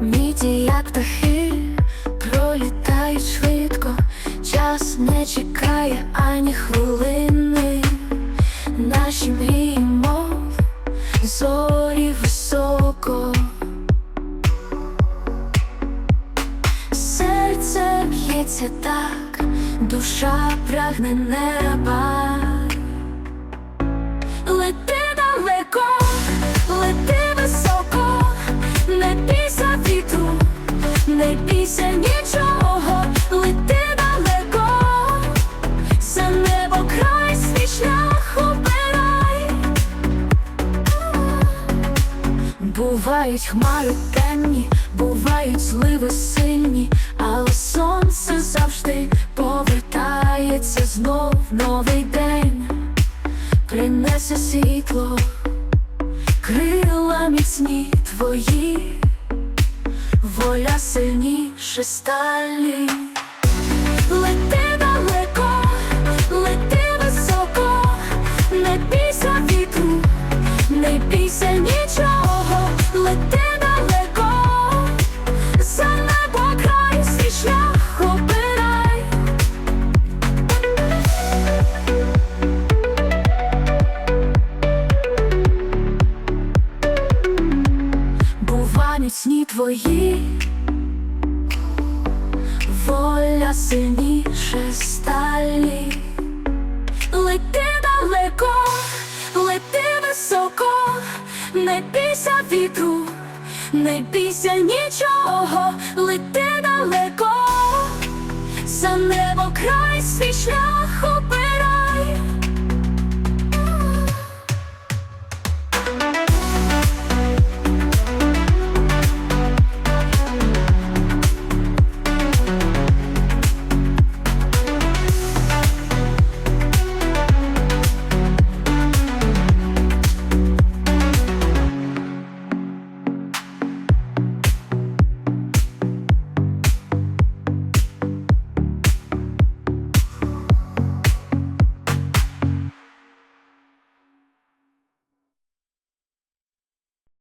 світі, як птахи, пролітають швидко, час не чекає ані хвилини. Наші мрії, мов зорі високо. Серце б'ється так, душа прагне неба. Бувають хмари темні, бувають зливи сильні, але сонце завжди повертається знов новий день, принесе світло, крила міцні твої, воля сильніше сталі. Лети далеко, лети високо, не бійся вітру, не бійся нічого, лети далеко, за небо край свій обирай. Бува міцні твої, воля сильніше сталі. Лети далеко, лети високо, не не бійся нічого, лети далеко, за небо край свій шлях обирай.